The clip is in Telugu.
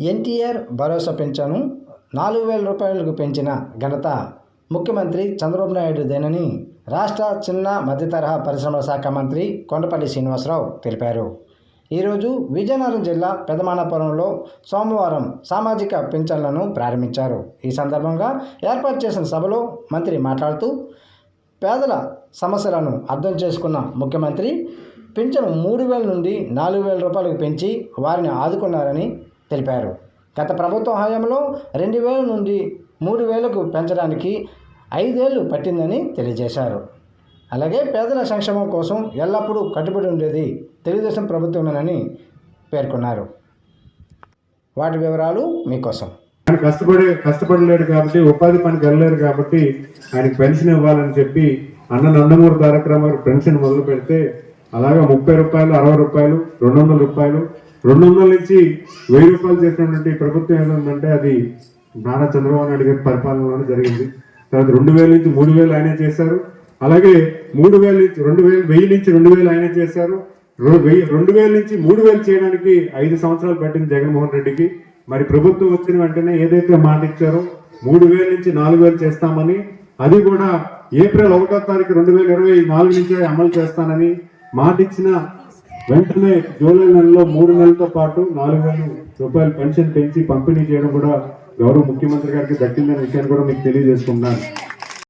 ఎన్టీఆర్ భరోసా పెంచాను. నాలుగు వేల రూపాయలకు పెంచిన ఘనత ముఖ్యమంత్రి చంద్రబాబు నాయుడుదేనని రాష్ట్ర చిన్న మధ్యతరహా పరిశ్రమల శాఖ మంత్రి కొండపల్లి శ్రీనివాసరావు తెలిపారు. ఈరోజు విజయనగరం జిల్లా పెదమానపురంలో సోమవారం సామాజిక పింఛన్లను ప్రారంభించారు. ఈ సందర్భంగా ఏర్పాటు చేసిన సభలో మంత్రి మాట్లాడుతూ పేదల సమస్యలను అర్థం చేసుకున్న ముఖ్యమంత్రి పింఛను మూడు వేల నుండి నాలుగు వేల రూపాయలకు పెంచి వారిని ఆదుకున్నారని తెలిపారు. గత ప్రభుత్వ హయాంలో రెండు వేల నుండి మూడు వేలకు పెంచడానికి ఐదేళ్ళు పట్టిందని తెలియజేశారు. అలాగే పేదల సంక్షేమం కోసం ఎల్లప్పుడూ కట్టుబడి ఉండేది తెలుగుదేశం ప్రభుత్వమేనని పేర్కొన్నారు. వాటి వివరాలు మీకోసం. ఆయన కష్టపడే కష్టపడలేడు కాబట్టి ఉపాధి పనికి వెళ్ళలేరు కాబట్టి ఆయనకి పెన్షన్ ఇవ్వాలని చెప్పి అన్న నందమూరి తారక రామారావు పెన్షన్ మొదలు పెడితే అలాగా ముప్పై రూపాయలు అరవై రూపాయలు రెండు వందల రూపాయలు రెండు వందల నుంచి వెయ్యి రూపాయలు చేసినటువంటి ప్రభుత్వం ఏదంటే అది నారా చంద్రబాబు నాయుడు గారి పరిపాలనలోనే జరిగింది. తర్వాత రెండు వేల నుంచి మూడు వేలు ఆయనే చేశారు. అలాగే మూడు వేల నుంచి రెండు వేలు వెయ్యి నుంచి రెండు వేలు ఆయనే చేశారు. వెయ్యి రెండు వేల నుంచి మూడు వేలు చేయడానికి ఐదు సంవత్సరాలు పట్టింది జగన్మోహన్ రెడ్డికి. మరి ప్రభుత్వం వచ్చిన వెంటనే ఏదైతే మాట ఇచ్చారో మూడు వేల నుంచి నాలుగు వేలు చేస్తామని అది కూడా ఏప్రిల్ ఒకటో తారీఖు రెండు వేల ఇరవై నాలుగు నుంచే అమలు చేస్తానని మాట ఇచ్చిన వెంటనే జూలై నెలలో మూడు నెలలతో పాటు నాలుగు వేలు రూపాయలు పెన్షన్ పెంచి పంపిణీ చేయడం కూడా గౌరవ ముఖ్యమంత్రి గారికి దక్కిందనే విషయాన్ని కూడా మీకు తెలియజేసుకుంటున్నాను.